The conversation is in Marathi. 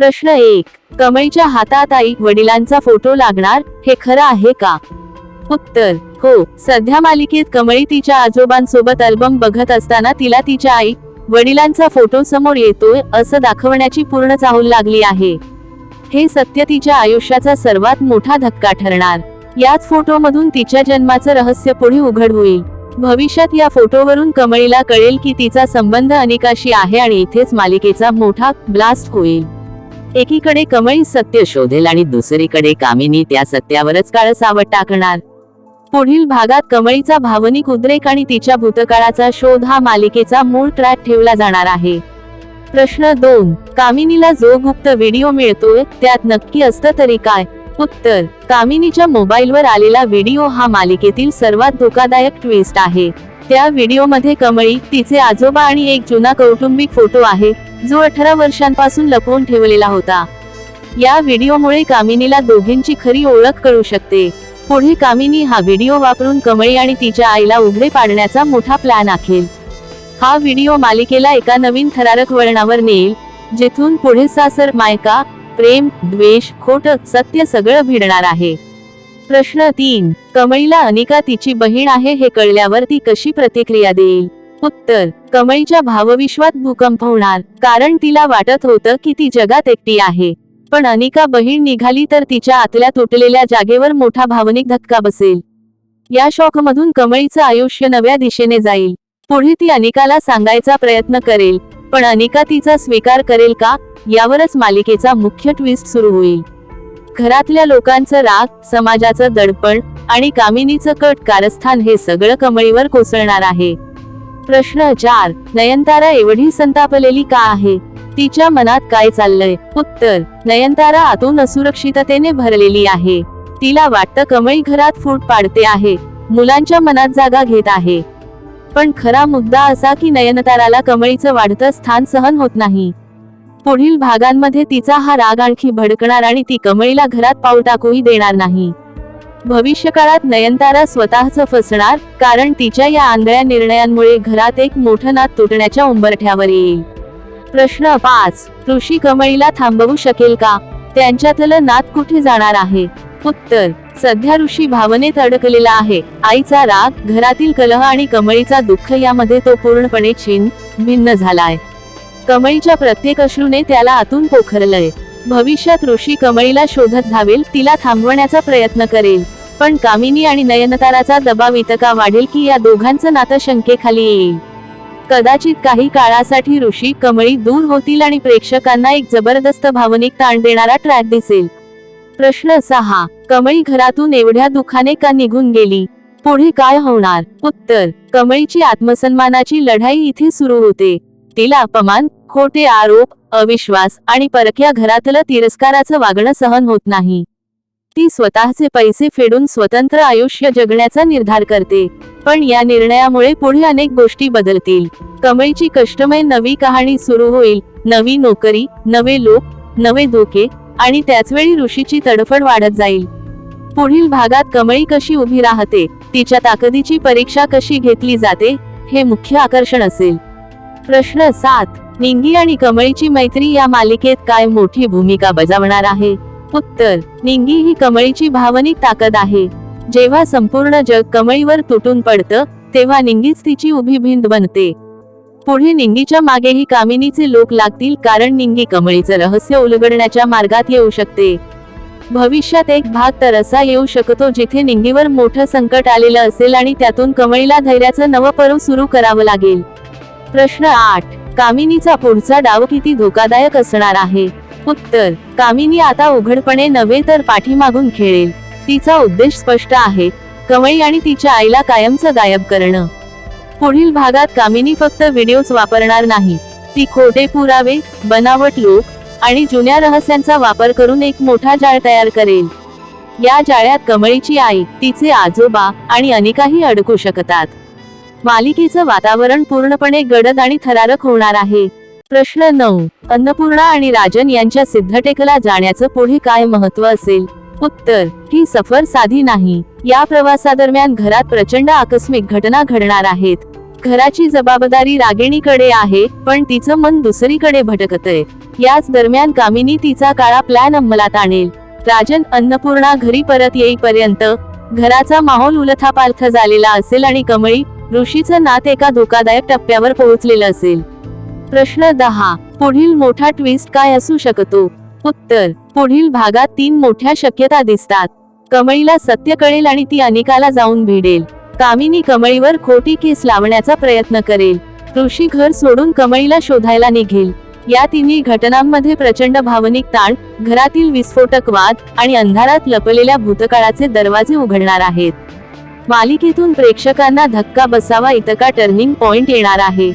प्रश्न एक कमळीच्या हातात आई वडिलांचा फोटो लागणार हे खरं आहे का? उत्तर हो सध्या मालिकेत कमळी तिच्या आजोबांसोबत अल्बम बघत असताना तिला तिच्या आई वडिलांचा फोटो समोर येतोय असं दाखवण्याची पूर्ण चाहूल लागली आहे. हे सत्य तिच्या आयुष्याचा सर्वात मोठा धक्का ठरणार. याच फोटोमधून तिच्या जन्माचं रहस्य पुढे उघड होईल. भविष्यात या फोटोवरून कमळीला कळेल की तिचा संबंध अनेकाशी आहे आणि इथेच मालिकेचा मोठा ब्लास्ट होईल. एकीकडे कमळी सत्य शोधेल आणि दुसरीकडे कामिनी त्या सत्यावरच काळ सावट टाकणार. पुढील भागात कमळीचा भावनिक उद्रेक आणि तिच्या भूतकाळाचा शोध हा मालिकेचा मूळ ट्रॅक ठेवला जाणार आहे. प्रश्न दोन कामिनीला जो गुप्त व्हिडिओ मिळतोय त्यात नक्की असतं तरी काय? उत्तर कामिनीच्या मोबाईलवर आलेला व्हिडिओ हा मालिकेतील सर्वात धोकादायक ट्विस्ट आहे. त्या व्हिडिओमध्ये कमळी तिचे आजोबा आणि एक जुना कौटुंबिक फोटो आहे जो अठरा वर्षांपासून लपवून ठेवलेला होता. या व्हिडिओमुळे कामिनीला दोघींची खरी ओळख कळू शकते. पुढे कामिनी हा व्हिडिओ वापरून कमळी आणि तिच्या आईला उघडे पाडण्याचा मोठा प्लॅन आखेल. हा व्हिडिओ मालिकेला एका नवीन थरारक वळणावर नेईल जिथून पुढे सासर मायका प्रेम द्वेष खोट सत्य सगळं भिडणार आहे. प्रश्न तीन. कमळीला अनिका तिची बहीण आहे हे कळल्यावर ती कशी प्रतिक्रिया देईल? उत्तर. कमळीच्या भावविश्वात भूकंप होणार कारण तिला वाटत होतं की ती जगात एकटी आहे. पण अनिका बहीण निघाली तर तिच्या आतल्या तुटलेल्या जागेवर मोठा भावनिक धक्का बसेल. या शॉक मधून कमळीचं आयुष्य नव्या दिशेने जाईल. पुढे ती अनिकाला सांगायचा प्रयत्न करेल पण अनिका तिचा स्वीकार करेल का? यावरच मालिकेचा मुख्य ट्विस्ट सुरू होईल. घरातल्या लोकांचं राग समाजाचं दडपण आणि कामिनीचं कट कारस्थान हे सगळं कमळीवर कोसळणार आहे. प्रश्न चार नयनतारा एवढी संतापलेली का आहे? तिच्या मनात काय चाललंय? उत्तर नयनतारा आतून असुरक्षिततेने भरलेली आहे. तिला वाटतं कमळी घरात फूट पाडते आहे मुलांच्या मनात जागा घेत आहे. पण खरा मुद्दा असा की नयनताराला कमळीचं वाढतं स्थान सहन होत नाही. पुढील भागांमध्ये तिचा हा राग आणखी भडकणार आणि ती कमळीला घरात पाऊल टाकूही देणार नाही. भविष्यकाळात नयनतारा स्वतःच फसणार कारण तिच्या या आंधळ्या निर्णयांमुळे घरात एक मोठं नात तुटण्याच्या उंबरठ्यावर येईल. प्रश्न पाच ऋषी कमळीला थांबवू शकेल का? त्यांच्यातलं नात कुठे जाणार आहे? उत्तर सध्या ऋषी भावनेत अडकलेला आहे. आईचा राग घरातील कलह आणि कमळीचा दुःख यामध्ये तो पूर्णपणे छिन्न भिन्न झालाय. कमळीच्या प्रत्येक अश्रूने त्याला आतून पोखरलंय. भविष्यात ऋषी कमळीला शोधत धावेल तिला थांबवण्याचा प्रयत्न करेल. पण कामिनी आणि नयनताराचा दबाव इतका वाढेल की या दोघांचं नातं शंकेखाली येईल. कदाचित काही काळासाठी ऋषी कमळी दूर होतील आणि प्रेक्षकांना एक जबरदस्त भावनिक ताण देणारा ट्रॅक दिसेल. प्रश्न सहा कमळी घरातून एवढ्या दुखाने का निघून गेली? पुढे काय होणार? उत्तर कमळीची आत्मसन्मानाची लढाई इथे सुरू होते. तिला अपमान खोटे आरोप अविश्वास आणि परक्या घरातलं तिरस्काराचं वागणं सहन होत नाही. ती स्वतःचे पैसे फेडून स्वतंत्र आयुष्य जगण्याचा निर्धार करते पण या निर्णयामुळे पुढे अनेक गोष्टी बदलतील. कमळीची कष्टमय नवी कहाणी सुरू होईल नवी नोकरी नवे लोक नवे धोके आणि त्याचवेळी ऋषीची तडफड वाढत जाईल. पुढील भागात कमळी कशी उभी राहते तिच्या ताकदीची परीक्षा कशी घेतली जाते हे मुख्य आकर्षण असेल. प्रश्न सात. निंगी आणि कमळीची मैत्री या मालिकेत काय मोठी भूमिका बजावणार आहे? उत्तर. निंगी ही कमळीची भावनिक ताकद आहे. जेव्हा संपूर्ण जग कमळीवर तुटून पडतं तेव्हा निंगीच तिची उभी भिंत बनते. पुढे निंगीच्या मागेही कामिनीचे लोक लागतील कारण निंगी कमळीचं रहस्य उलगडण्याच्या मार्गात येऊ शकते. भविष्यात एक भाग तर असा येऊ शकतो जिथे निंगीवर मोठं संकट आलेलं असेल आणि त्यातून कमळीला धैर्याचं नवं पर्व सुरू करावं लागेल. प्रश्न आठ. कामिनीचा पुढचा डाव किती धोकादायक असणार आहे? उत्तर कामिनी आता उघडपणे नव्हे तर पाठीमागून खेळेल. तिचा उद्देश स्पष्ट आहे कमळी आणि तिच्या आईला कायमचं गायब करणं. पुढील भागात कामिनी फक्त व्हिडिओज वापरणार नाही. ती खोटे पुरावे बनावट लोक आणि जुन्या रहस्यांचा वापर करून एक मोठा जाळ तयार करेल. या जाळ्यात कमळीची आई तिचे आजोबा आणि अनेकाही अडकू शकतात. मालिकेचं वातावरण पूर्णपणे गडद आणि थरारक होणार आहे. प्रश्न नऊ. अन्नपूर्णा आणि राजन यांच्या सिद्धटेकला जाण्याचं पुढे काय महत्त्व असेल? उत्तर. ही सफर साधी नाही. या प्रवासादरम्यान घरात प्रचंड आकस्मिक घटना घडणार आहेत. घराची जबाबदारी रागिणीकडे आहे पण तिचं मन दुसरीकडे भटकतय. याच दरम्यान कामिनी तिचा काळा प्लॅन अंमलात आणेल. राजन अन्नपूर्णा घरी परत येईपर्यंत घराचा माहोल उलथापालथ झालेला असेल आणि कमळी ऋषीचं नात एका धोकादायक टप्प्यावर पोहोचलेलं असेल. प्रश्न दहा पुढील मोठा ट्विस्ट काय असू शकतो? उत्तर पुढील भागात तीन मोठ्या शक्यता दिसतात. कमळीला सत्य कळेल आणि ती अनिकाला जाऊन भिडेल. कामिनी कमळीवर खोटी केस लावण्याचा प्रयत्न करेल. ऋषी घर सोडून कमळीला शोधायला निघेल. या तिन्ही घटनांमध्ये प्रचंड भावनिक ताण घरातील विस्फोटक वाद आणि अंधारात लपलेल्या भूतकाळाचे दरवाजे उघडणार आहेत. मालिकेतून प्रेक्षकांना धक्का बसावा इतका टर्निंग पॉइंट येणार आहे.